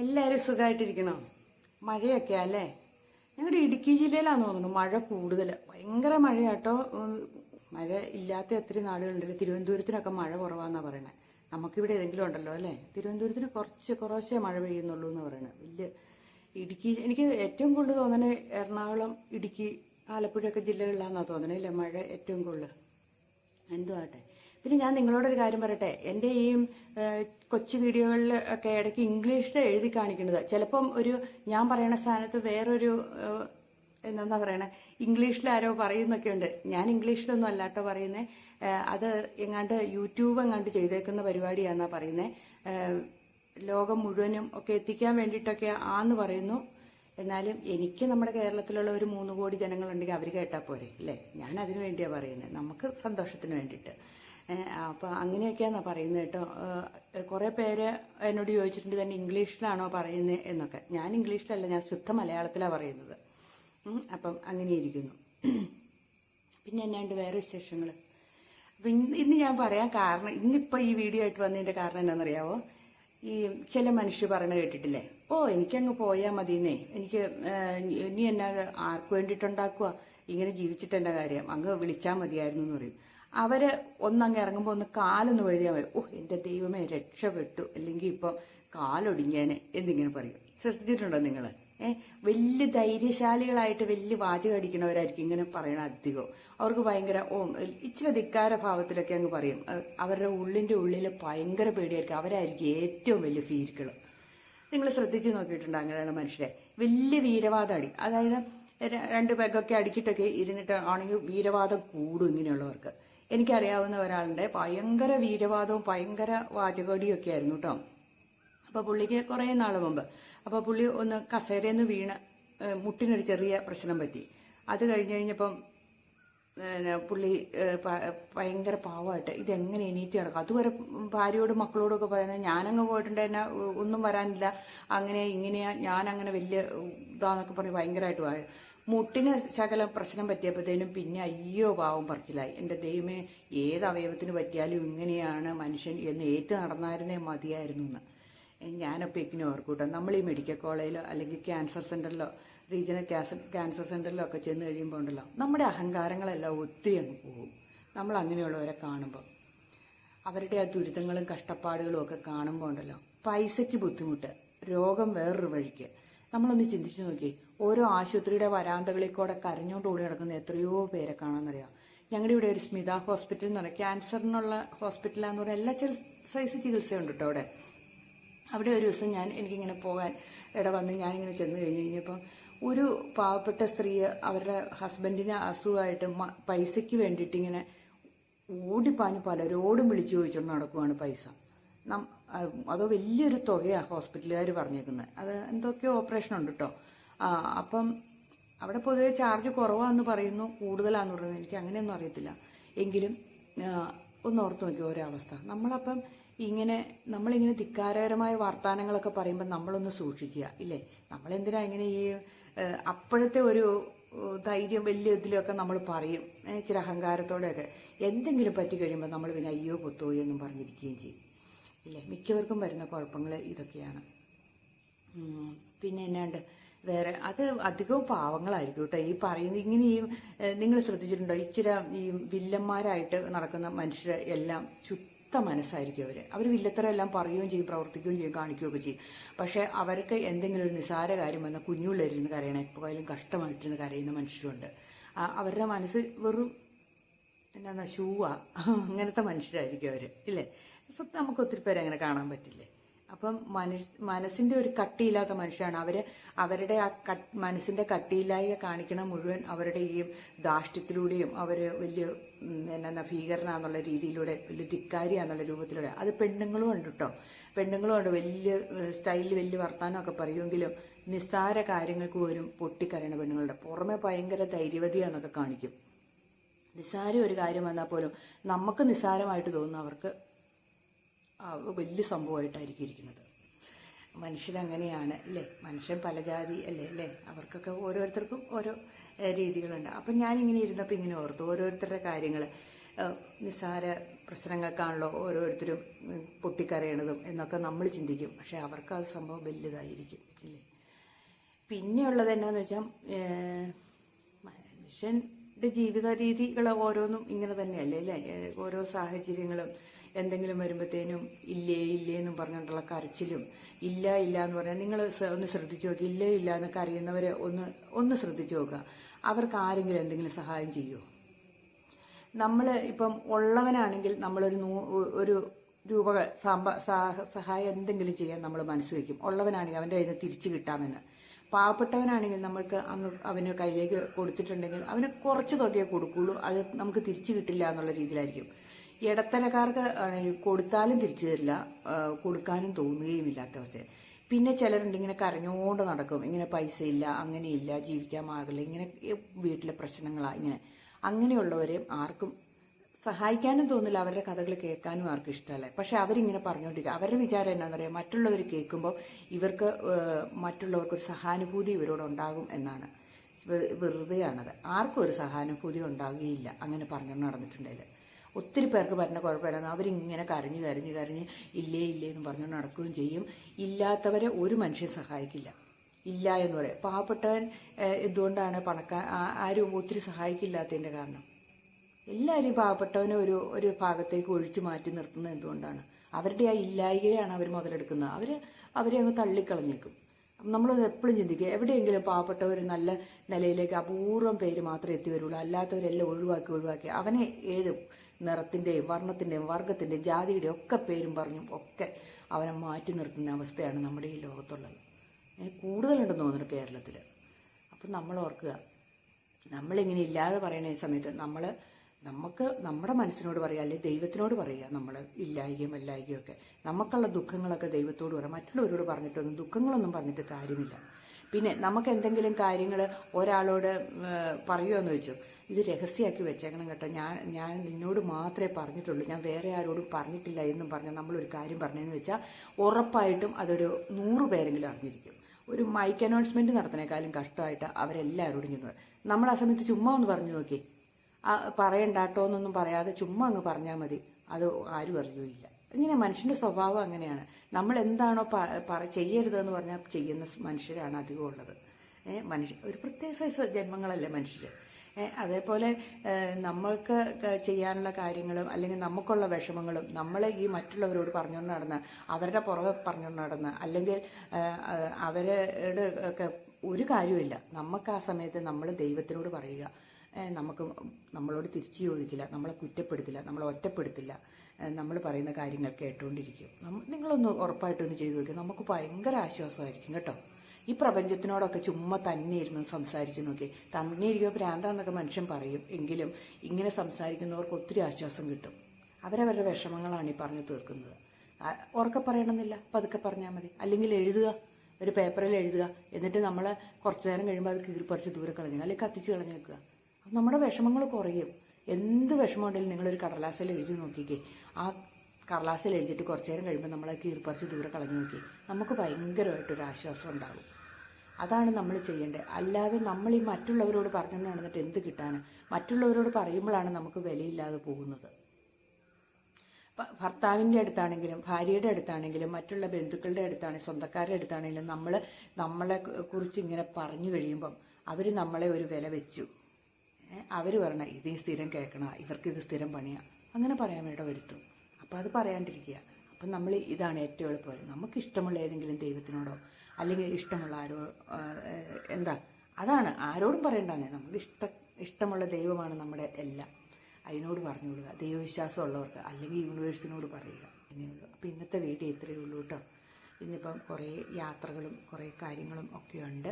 എല്ലാവരും സുഖമായിട്ടിരിക്കണോ മഴയൊക്കെ അല്ലേ ഞങ്ങളുടെ ഇടുക്കി ജില്ലയിലാണെന്ന് തോന്നുന്നു മഴ കൂടുതൽ ഭയങ്കര മഴയാട്ടോ. മഴ ഇല്ലാത്ത എത്ര നാടുകളുണ്ട്. തിരുവനന്തപുരത്തിനൊക്കെ മഴ കുറവാന്നാ പറയണേ. നമുക്കിവിടെ ഏതെങ്കിലും ഉണ്ടല്ലോ അല്ലേ? തിരുവനന്തപുരത്തിന് കുറച്ച് കുറച്ചേ മഴ പെയ്യുന്നുള്ളൂ എന്ന് പറയണേ. വലിയ ഇടുക്കി എനിക്ക് ഏറ്റവും കൂടുതൽ തോന്നണേ എറണാകുളം ഇടുക്കി ആലപ്പുഴയൊക്കെ ജില്ലകളിലാണെന്നാ തോന്നണേ അല്ലേ മഴ ഏറ്റവും കൂടുതൽ? എന്തുവാട്ടെ? പിന്നെ ഞാൻ നിങ്ങളോടൊരു കാര്യം പറയട്ടെ. എന്റെ ഈ കൊച്ചു വീഡിയോകളിൽ ഒക്കെ ഇടയ്ക്ക് ഇംഗ്ലീഷിൽ എഴുതി കാണിക്കുന്നത്. ചിലപ്പം ഒരു ഞാൻ പറയുന്ന സ്ഥാനത്ത് വേറൊരു എന്താ പറയണേ ഇംഗ്ലീഷിൽ ആരോ പറയുന്നൊക്കെ ഉണ്ട്. ഞാൻ ഇംഗ്ലീഷിലൊന്നും അല്ലാട്ടോ പറയുന്നത് അത് എങ്ങാണ്ട് യൂട്യൂബ് എങ്ങാണ്ട് ചെയ്തേക്കുന്ന പരിപാടിയാണെന്നാണ് പറയുന്നത് ലോകം മുഴുവനും ഒക്കെ എത്തിക്കാൻ വേണ്ടിയിട്ടൊക്കെ ആന്ന് പറയുന്നു. എന്നാലും എനിക്ക് നമ്മുടെ കേരളത്തിലുള്ള ഒരു മൂന്ന് കോടി ജനങ്ങളുണ്ടെങ്കിൽ അവർ കേട്ടാൽ പോരെ അല്ലേ? ഞാൻ അതിനു വേണ്ടിയാണ് പറയുന്നത് നമുക്ക് സന്തോഷത്തിന് വേണ്ടിയിട്ട്. അപ്പോൾ അങ്ങനെയൊക്കെയാണെന്നാണ് പറയുന്നത് കേട്ടോ. കുറേ പേര് എന്നോട് ചോദിച്ചിട്ടുണ്ട് തന്നെ ഇംഗ്ലീഷിലാണോ പറയുന്നത് എന്നൊക്കെ. ഞാൻ ഇംഗ്ലീഷിലല്ല ഞാൻ ശുദ്ധ മലയാളത്തിലാണ് പറയുന്നത്. അപ്പം അങ്ങനെ ഇരിക്കുന്നു പിന്നെ എന്നാണ്ട് വേറെ വിശേഷങ്ങൾ അപ്പം ഇന്ന് ഇന്ന് ഞാൻ പറയാൻ കാരണം ഇന്നിപ്പോൾ ഈ വീഡിയോ ആയിട്ട് വന്നതിന്റെ കാരണം എന്താണെന്നറിയാവോ ഈ ചില മനുഷ്യർ പറയണ കേട്ടിട്ടില്ലേ? ഓ എനിക്കങ്ങ് പോയാൽ മതിയെന്നേ. എനിക്ക് ഇനി എന്നെ ആർക്ക് വേണ്ടിയിട്ടുണ്ടാക്കുക ഇങ്ങനെ ജീവിച്ചിട്ട് എന്റെ കാര്യം. അങ്ങ് വിളിച്ചാൽ മതിയായിരുന്നു എന്ന് പറയും. അവർ ഒന്നങ്ങ് ഇറങ്ങുമ്പോൾ ഒന്ന് കാലൊന്ന് വഴുതിയാൽ മതി. ഓ എന്റെ ദൈവമേ രക്ഷപ്പെട്ടു. അല്ലെങ്കിൽ ഇപ്പം കാലൊടിഞ്ഞേനെ എന്നിങ്ങനെ പറയും. ശ്രദ്ധിച്ചിട്ടുണ്ടോ നിങ്ങൾ ഏഹ് വലിയ ധൈര്യശാലികളായിട്ട് വലിയ വാചകം അടിക്കണവരായിരിക്കും ഇങ്ങനെ പറയണ അധികം. അവർക്ക് ഭയങ്കര ഓ ഇച്ചിരി ധിക്കാര ഭാവത്തിലൊക്കെ അങ്ങ് പറയും. അവരുടെ ഉള്ളിന്റെ ഉള്ളിൽ ഭയങ്കര പേടിയായിരിക്കും. അവരായിരിക്കും ഏറ്റവും വലിയ ഫീരിക്കൾ നിങ്ങൾ ശ്രദ്ധിച്ചു നോക്കിയിട്ടുണ്ട് അങ്ങനെയുള്ള മനുഷ്യരെ? വലിയ വീരവാദം അടി. അതായത് രണ്ട് പെഗൊക്കെ അടിച്ചിട്ടൊക്കെ ഇരുന്നിട്ട് ആണെങ്കിൽ വീരവാദം കൂടും ഇങ്ങനെയുള്ളവർക്ക്. എനിക്കറിയാവുന്ന ഒരാളുണ്ട്. ഭയങ്കര വീരവാദവും ഭയങ്കര വാചകടിയും ഒക്കെ ആയിരുന്നു കേട്ടോ അപ്പോൾ പുള്ളിക്ക് കുറേ നാൾ മുമ്പ് അപ്പോൾ പുള്ളി ഒന്ന് കസേരയിൽ വീണ് മുട്ടിനൊരു ചെറിയ പ്രശ്നം പറ്റി. അത് കഴിഞ്ഞ് കഴിഞ്ഞപ്പം പുള്ളി ഭയങ്കര പാവമായിട്ട് ഇതെങ്ങനെ എണീറ്റ് നടക്കും? അതുവരെ ഭാര്യയോടും മക്കളോടും ഒക്കെ പറയുന്നത് ഞാനങ്ങ് പോയിട്ടുണ്ട് എന്നെ ഒന്നും വരാനില്ല. അങ്ങനെ ഇങ്ങനെയാ ഞാനങ്ങനെ വലിയ ഇതാന്നൊക്കെ പറഞ്ഞ് ഭയങ്കരമായിട്ട് മുട്ടിന് ശകലം പ്രശ്നം പറ്റിയപ്പോഴത്തേനും പിന്നെ അയ്യോ പാവം പറച്ചിലായി. എന്റെ ദൈവമേ ഏത് അവയവത്തിന് പറ്റിയാലും ഇങ്ങനെയാണ് മനുഷ്യൻ എന്ന് ഏറ്റു നടന്നായിരുന്നേ മതിയായിരുന്നു എന്ന് ഞാനപ്പോൾ ഇങ്ങനെ ഓർക്കൂട്ടോ. നമ്മൾ ഈ മെഡിക്കൽ കോളേജിലോ അല്ലെങ്കിൽ ക്യാൻസർ സെന്ററിലോ റീജിയണൽ ക്യാൻസർ ക്യാൻസർ സെന്ററിലോ ഒക്കെ ചെന്ന് കഴിയുമ്പോൾ ഉണ്ടല്ലോ നമ്മുടെ അഹങ്കാരങ്ങളെല്ലാം ഒത്തിരി അങ്ങ് പോകും. നമ്മൾ അങ്ങനെയുള്ളവരെ കാണുമ്പോൾ അവരുടെ ആ ദുരിതങ്ങളും കഷ്ടപ്പാടുകളും ഒക്കെ കാണുമ്പോൾ ഉണ്ടല്ലോ പൈസയ്ക്ക് ബുദ്ധിമുട്ട് രോഗം വേറൊരു വഴിക്ക്. നമ്മളൊന്ന് ചിന്തിച്ചു നോക്കി ഓരോ ആശുപത്രിയുടെ വരാന്തകളിൽ കൂടെ കരഞ്ഞുകൊണ്ട് ഓടി നടക്കുന്ന എത്രയോ പേരെ കാണാമെന്നറിയാം. ഞങ്ങളുടെ ഇവിടെ ഒരു സ്മിത ഹോസ്പിറ്റൽ എന്ന് പറയുന്നത് ക്യാൻസറിനുള്ള ഹോസ്പിറ്റലാന്ന് പറഞ്ഞാൽ എല്ലാ സൈസ് ചികിത്സയുണ്ട് കേട്ടോ അവിടെ. അവിടെ ഒരു ദിവസം ഞാൻ എനിക്കിങ്ങനെ പോകാൻ ഇട വന്ന് ഞാനിങ്ങനെ ചെന്ന് കഴിഞ്ഞ് കഴിഞ്ഞപ്പോൾ ഒരു പാവപ്പെട്ട സ്ത്രീ അവരുടെ ഹസ്ബൻഡിന് അസുഖമായിട്ട് പൈസയ്ക്ക് വേണ്ടിയിട്ട് ഇങ്ങനെ ഓടിപ്പാഞ്ഞ് പലരോടും വിളിച്ചു ചോദിച്ചുകൊണ്ട് നടക്കുവാണ് പൈസ. അതോ വലിയൊരു തുകയാണ് ഹോസ്പിറ്റലുകാർ പറഞ്ഞേക്കുന്നത്. അത് എന്തൊക്കെയോ ഓപ്പറേഷൻ ഉണ്ട് കേട്ടോ. അപ്പം അവിടെ പൊതുവെ ചാർജ് കുറവാന്ന് പറയുന്നു കൂടുതലാന്ന് പറയുന്നു. എനിക്ക് അങ്ങനെയൊന്നും അറിയത്തില്ല. എങ്കിലും ഒന്ന് ഓർത്ത് നോക്കി ഓരോ അവസ്ഥ നമ്മളപ്പം ഇങ്ങനെ നമ്മളിങ്ങനെ ധിക്കാരകരമായ വർത്തമാനങ്ങളൊക്കെ പറയുമ്പോൾ നമ്മളൊന്ന് സൂക്ഷിക്കുക ഇല്ലേ? നമ്മളെന്തിനാ ഇങ്ങനെ ഈ അപ്പോഴത്തെ ഒരു ധൈര്യം വലിയ ഇതിലൊക്കെ നമ്മൾ പറയും ഇച്ചിരി അഹങ്കാരത്തോടെയൊക്കെ. എന്തെങ്കിലും പറ്റി കഴിയുമ്പോൾ നമ്മൾ പിന്നെ അയ്യോ പൊത്തോ എന്നും പറഞ്ഞിരിക്കുകയും ചെയ്യും. ഇല്ലേ? മിക്കവർക്കും വരുന്ന കുഴപ്പങ്ങൾ ഇതൊക്കെയാണ്. പിന്നെ എന്നാണ്ട്? വേറെ അത് അധികവും പാവങ്ങളായിരിക്കും കേട്ടോ. ഈ പറയുന്ന ഇങ്ങനെ ഈ നിങ്ങൾ ശ്രദ്ധിച്ചിട്ടുണ്ടോ? ഇച്ചിരി ഈ വില്ലന്മാരായിട്ട് നടക്കുന്ന മനുഷ്യർ എല്ലാം ചുത്ത മനസ്സായിരിക്കും അവർ അവർ വില്ലത്തരം എല്ലാം പറയുകയും ചെയ്യും പ്രവർത്തിക്കുകയും ചെയ്യും കാണിക്കുകയൊക്കെ ചെയ്യും. പക്ഷേ അവർക്ക് എന്തെങ്കിലും ഒരു നിസാര കാര്യം വന്നാൽ കുഞ്ഞുള്ളവരിന്ന് കരയണം. എപ്പോഴും കഷ്ടമായിട്ടിരുന്ന് കരയുന്ന മനുഷ്യരുണ്ട്. അവരുടെ മനസ്സ് വെറും എന്നാ ഷൂവാ അങ്ങനത്തെ മനുഷ്യരായിരിക്കും അവർ ഇല്ലേ? സത്യം നമുക്ക് ഒത്തിരി പേരെ അങ്ങനെ കാണാൻ പറ്റില്ലേ? അപ്പം മനസ് മനസ്സിന്റെ ഒരു കട്ടിയില്ലാത്ത മനുഷ്യരാണ്. അവർ അവരുടെ ആ മനസ്സിന്റെ കട്ടിയില്ലായ്മ കാണിക്കണ മുഴുവൻ അവരുടെ ഈ ദാഷ്ട്യത്തിലൂടെയും അവർ വലിയ എന്നാ ഭീകരനാന്നുള്ള രീതിയിലൂടെ വലിയ ധിക്കാരിയാന്നുള്ള രൂപത്തിലൂടെ. അത് പെണ്ണുങ്ങളും ഉണ്ട് കേട്ടോ പെണ്ണുങ്ങളും ഉണ്ട്. വലിയ സ്റ്റൈലിൽ വലിയ വർത്തമാനമൊക്കെ പറയുമെങ്കിലും നിസ്സാര കാര്യങ്ങൾക്ക് പോലും പൊട്ടിക്കരയണ പെണ്ണുങ്ങളുടെ പുറമെ ഭയങ്കര ധൈര്യവതിയാന്നൊക്കെ കാണിക്കും. നിസ്സാര ഒരു കാര്യം വന്നാൽ പോലും നമുക്ക് നിസ്സാരമായിട്ട് തോന്നുന്ന അവർക്ക് ആ വലിയ സംഭവമായിട്ടായിരിക്കും ഇരിക്കുന്നത്. മനുഷ്യരങ്ങനെയാണ് അല്ലേ? മനുഷ്യൻ പല ജാതി അല്ലേ? അല്ലേ? അവർക്കൊക്കെ ഓരോരുത്തർക്കും ഓരോ രീതികളുണ്ട്. അപ്പം ഞാനിങ്ങനെ ഇരുന്നപ്പോൾ ഇങ്ങനെ ഓർത്തു ഓരോരുത്തരുടെ കാര്യങ്ങൾ നിസ്സാര പ്രശ്നങ്ങൾക്കാണല്ലോ ഓരോരുത്തരും പൊട്ടിക്കരയണതും എന്നൊക്കെ നമ്മൾ ചിന്തിക്കും. പക്ഷെ അവർക്ക് അത് സംഭവം വലുതായിരിക്കും ഇല്ലേ പിന്നെയുള്ളത് എന്നാന്ന് വെച്ചാൽ മനുഷ്യന്റെ ജീവിത രീതികൾ ഓരോന്നും ഇങ്ങനെ തന്നെയല്ലേ അല്ലേ? ഓരോ സാഹചര്യങ്ങളും എന്തെങ്കിലും വരുമ്പോഴത്തേനും ഇല്ലേ ഇല്ലേ എന്നും പറഞ്ഞിട്ടുള്ള കരച്ചിലും ഇല്ല ഇല്ല എന്ന് പറഞ്ഞാൽ നിങ്ങൾ ഒന്ന് ശ്രദ്ധിച്ചു നോക്കുക ഇല്ലേ ഇല്ല എന്നൊക്കെ അറിയുന്നവരെ ഒന്ന് ഒന്ന് ശ്രദ്ധിച്ചു നോക്കുക അവർക്ക് ആരെങ്കിലും എന്തെങ്കിലും സഹായം ചെയ്യുമോ നമ്മൾ ഇപ്പം ഉള്ളവനാണെങ്കിൽ നമ്മളൊരു നൂ ഒരു രൂപ സമ്പ സഹായം എന്തെങ്കിലും ചെയ്യാൻ നമ്മൾ മനസ്സ് വയ്ക്കും. ഉള്ളവനാണെങ്കിൽ അവന്റെ കയ്യിൽ തിരിച്ചു കിട്ടാമെന്ന്. പാവപ്പെട്ടവനാണെങ്കിൽ നമ്മൾക്ക് അങ്ങ് അവന് കയ്യിലേക്ക് കൊടുത്തിട്ടുണ്ടെങ്കിൽ അവന് കുറച്ച് തുകയെ കൊടുക്കുള്ളൂ. അത് നമുക്ക് തിരിച്ചു കിട്ടില്ല എന്നുള്ള രീതിയിലായിരിക്കും. ഇടത്തരക്കാർക്ക് കൊടുത്താലും തിരിച്ചു തരില്ല കൊടുക്കാനും തോന്നുകയും ഇല്ലാത്ത അവസ്ഥ പിന്നെ ചിലരുണ്ട് ഇങ്ങനെ കരഞ്ഞുകൊണ്ട് നടക്കും. ഇങ്ങനെ പൈസ ഇല്ല അങ്ങനെയില്ല ജീവിക്കാൻ മാർഗമില്ല ഇങ്ങനെ വീട്ടിലെ പ്രശ്നങ്ങളാണ് ഇങ്ങനെ. അങ്ങനെയുള്ളവരെയും ആർക്കും സഹായിക്കാനും തോന്നില്ല. അവരുടെ കഥകൾ കേൾക്കാനും ആർക്കും ഇഷ്ടമല്ല. പക്ഷെ അവരിങ്ങനെ പറഞ്ഞുകൊണ്ടിരിക്കുക അവരുടെ വിചാരം എന്താണെന്ന് പറയാം മറ്റുള്ളവർ കേൾക്കുമ്പോൾ ഇവർക്ക് മറ്റുള്ളവർക്ക് മറ്റുള്ളവർക്കൊരു സഹാനുഭൂതി ഇവരോട് ഉണ്ടാകും എന്നാണ്. വെറുതെയാണത്. ആർക്കും ഒരു സഹാനുഭൂതി ഉണ്ടാകുകയില്ല അങ്ങനെ പറഞ്ഞു നടന്നിട്ടുണ്ടെങ്കിൽ. ഒത്തിരി പേർക്ക് പറഞ്ഞ കുഴപ്പമില്ല അവരിങ്ങനെ കരഞ്ഞു കരഞ്ഞു കരഞ്ഞ് ഇല്ലേ ഇല്ലേ എന്ന് പറഞ്ഞു നടക്കുകയും ചെയ്യും. ഇല്ലാത്തവരെ ഒരു മനുഷ്യൻ സഹായിക്കില്ല. ഇല്ല എന്ന് പറയും. പാവപ്പെട്ടവൻ എന്തുകൊണ്ടാണ് പണക്കാർ ആരും ഒത്തിരി സഹായിക്കില്ലാത്തതിന്റെ കാരണം? എല്ലാവരും പാവപ്പെട്ടവനെ ഒരു ഒരു ഭാഗത്തേക്ക് ഒഴിച്ചു മാറ്റി നിർത്തുന്നത് എന്തുകൊണ്ടാണ്? അവരുടെ ആ ഇല്ലായികയാണ് അവർ മുതലെടുക്കുന്നത്. അവർ അവരെ അങ്ങ് തള്ളിക്കളഞ്ഞേക്കും. നമ്മൾ എപ്പോഴും ചിന്തിക്കുക എവിടെയെങ്കിലും പാവപ്പെട്ടവർ നല്ല നിലയിലേക്ക് അപൂർവം പേര് മാത്രമേ എത്തി വരുള്ളൂ. അല്ലാത്തവരെല്ലാം ഒഴിവാക്കി ഒഴിവാക്കി. അവനെ ഏത് നിറത്തിന്റെയും വർണത്തിന്റെയും വർഗത്തിന്റെയും ജാതിയുടെയും ഒക്കെ പേരും പറഞ്ഞും ഒക്കെ അവനെ മാറ്റി നിർത്തുന്ന അവസ്ഥയാണ് നമ്മുടെ ഈ ലോകത്തുള്ളത്. കൂടുതലുണ്ടെന്ന് തോന്നുന്നു കേരളത്തിൽ അപ്പം നമ്മൾ ഓർക്കുക നമ്മളിങ്ങനെ ഇല്ലാതെ പറയുന്ന ഈ സമയത്ത് നമ്മൾ നമുക്ക് നമ്മുടെ മനസ്സിനോട് പറയുക അല്ലെങ്കിൽ ദൈവത്തിനോട് പറയുക നമ്മൾ ഇല്ലായികയും അല്ലായികയും ഒക്കെ. നമുക്കുള്ള ദുഃഖങ്ങളൊക്കെ ദൈവത്തോട് പറയാം മറ്റുള്ളവരോട് പറഞ്ഞിട്ടൊന്നും ദുഃഖങ്ങളൊന്നും പറഞ്ഞിട്ട് കാര്യമില്ല. പിന്നെ നമുക്ക് എന്തെങ്കിലും കാര്യങ്ങൾ ഒരാളോട് പറയുമോ എന്ന് വെച്ചു ഇത് രഹസ്യമാക്കി വെച്ചേക്കണം കേട്ടോ. ഞാൻ ഞാൻ നിന്നോട് മാത്രമേ പറഞ്ഞിട്ടുള്ളൂ. ഞാൻ വേറെ ആരോടും പറഞ്ഞിട്ടില്ല എന്നും പറഞ്ഞാൽ നമ്മളൊരു കാര്യം പറഞ്ഞതെന്ന് വെച്ചാൽ ഉറപ്പായിട്ടും അതൊരു നൂറ് പേരെങ്കിലും അറിഞ്ഞിരിക്കും. ഒരു മൈക്ക് അനൗൺസ്മെന്റ് നടത്തുന്നേക്കാളും കഷ്ടമായിട്ട് അവരെല്ലാവരോടും ചെന്നത്. നമ്മൾ ആ സമയത്ത് ചുമ്മാ ഒന്ന് പറഞ്ഞു നോക്കി. പറയണ്ടാട്ടോ എന്നൊന്നും പറയാതെ ചുമ്മാ അങ്ങ് പറഞ്ഞാൽ മതി. അത് ആരും അറിയുകയില്ല. ഇങ്ങനെ മനുഷ്യന്റെ സ്വഭാവം അങ്ങനെയാണ്. നമ്മൾ എന്താണോ പറ ചെയ്യരുതെന്ന് പറഞ്ഞാൽ ചെയ്യുന്ന മനുഷ്യരാണ് അധികം ഉള്ളത് മനുഷ്യ ഒരു പ്രത്യേക ജന്മങ്ങളല്ലേ മനുഷ്യർ അതേപോലെ നമ്മൾക്ക് ചെയ്യാനുള്ള കാര്യങ്ങളും അല്ലെങ്കിൽ നമുക്കുള്ള വിഷമങ്ങളും നമ്മൾ ഈ മറ്റുള്ളവരോട് പറഞ്ഞുകൊണ്ട് നടന്ന് അവരുടെ പുറകെ പറഞ്ഞുകൊണ്ട് നടന്ന് അല്ലെങ്കിൽ അവരുടെ ഒക്കെ ഒരു കാര്യമില്ല നമുക്ക് ആ സമയത്ത് നമ്മൾ ദൈവത്തിനോട് പറയുക. നമുക്ക് നമ്മളോട് തിരിച്ചു ചോദിക്കില്ല നമ്മളെ കുറ്റപ്പെടുത്തില്ല നമ്മളെ ഒറ്റപ്പെടുത്തില്ല. നമ്മൾ പറയുന്ന കാര്യങ്ങൾ കേട്ടുകൊണ്ടിരിക്കും നിങ്ങളൊന്ന് ഉറപ്പായിട്ടൊന്ന് ചെയ്തു നോക്കുക നമുക്ക് ഭയങ്കര ആശ്വാസമായിരിക്കും കേട്ടോ. ഈ പ്രപഞ്ചത്തിനോടൊക്കെ ചുമ്മാ തന്നെ ഇരുന്ന് സംസാരിച്ചു നോക്കി. തന്നെ ഇരിക്കുക ഭ്രാന്താന്നൊക്കെ മനുഷ്യൻ പറയും. എങ്കിലും ഇങ്ങനെ സംസാരിക്കുന്നവർക്ക് ഒത്തിരി ആശ്വാസം കിട്ടും. അവരവരുടെ വിഷമങ്ങളാണ് ഈ പറഞ്ഞു തീർക്കുന്നത്. ഉറക്കെ പറയണമെന്നില്ല. പതുക്കെ പറഞ്ഞാൽ മതി. അല്ലെങ്കിൽ എഴുതുക. ഒരു പേപ്പറിൽ എഴുതുക. എന്നിട്ട് നമ്മൾ കുറച്ചു നേരം കഴിയുമ്പോൾ അത് കീറിപ്പറിച്ച് ദൂരെ കളഞ്ഞു അല്ലെങ്കിൽ കത്തിച്ച് കളഞ്ഞു വെക്കുക. നമ്മുടെ വിഷമങ്ങൾ കുറയും. എന്ത് വിഷമം ഉണ്ടെങ്കിലും നിങ്ങളൊരു കടലാസിൽ എഴുതി നോക്കിക്കേ. ആ കടലാസിൽ എഴുതിയിട്ട് കുറച്ചു നേരം കഴിയുമ്പോൾ നമ്മൾ കീറിപ്പറിച്ച് ദൂരെ കളഞ്ഞു നോക്കി. നമുക്ക് ഭയങ്കരമായിട്ടൊരു ആശ്വാസം ഉണ്ടാകും. അതാണ് നമ്മൾ ചെയ്യേണ്ടത്. അല്ലാതെ നമ്മൾ ഈ മറ്റുള്ളവരോട് പറഞ്ഞു നടന്നിട്ട് എന്ത് കിട്ടാൻ മറ്റുള്ളവരോട് പറയുമ്പോഴാണ് നമുക്ക് വിലയില്ലാതെ പോകുന്നത്. ഭർത്താവിന്റെ അടുത്താണെങ്കിലും ഭാര്യയുടെ അടുത്താണെങ്കിലും മറ്റുള്ള ബന്ധുക്കളുടെ അടുത്താണെങ്കിലും സ്വന്തക്കാരുടെ അടുത്താണെങ്കിലും നമ്മൾ നമ്മളെ കുറിച്ച് ഇങ്ങനെ പറഞ്ഞു കഴിയുമ്പം അവർ നമ്മളെ ഒരു വില വെച്ചു. അവർ പറഞ്ഞ ഇത് സ്ഥിരം കേൾക്കണ ഇവർക്ക് സ്ഥിരം പണിയാ. അങ്ങനെ പറയാൻ വേണ്ട വരുത്തും. അപ്പം അത് പറയാണ്ടിരിക്കുക. അപ്പം നമ്മൾ ഇതാണ് ഏറ്റവും എളുപ്പം. നമുക്കിഷ്ടമുള്ള ഏതെങ്കിലും ദൈവത്തിനോടോ അല്ലെങ്കിൽ ഇഷ്ടമുള്ള ആരോ എന്താ അതാണ്. ആരോടും പറയേണ്ടതാണ് നമുക്ക് ഇഷ്ട ഇഷ്ടമുള്ള ദൈവമാണ് നമ്മുടെ എല്ലാം. അതിനോട് പറഞ്ഞു കൊടുക്കുക. ദൈവവിശ്വാസം ഉള്ളവർക്ക് അല്ലെങ്കിൽ യൂണിവേഴ്സിനോട് പറയുക. ഇങ്ങനെയുള്ളൂ. അപ്പം ഇന്നത്തെ വീഡിയോ ഇത്രയേ ഉള്ളൂ കേട്ടോ. ഇന്നിപ്പം കുറേ യാത്രകളും കുറേ കാര്യങ്ങളും ഒക്കെ ഉണ്ട്.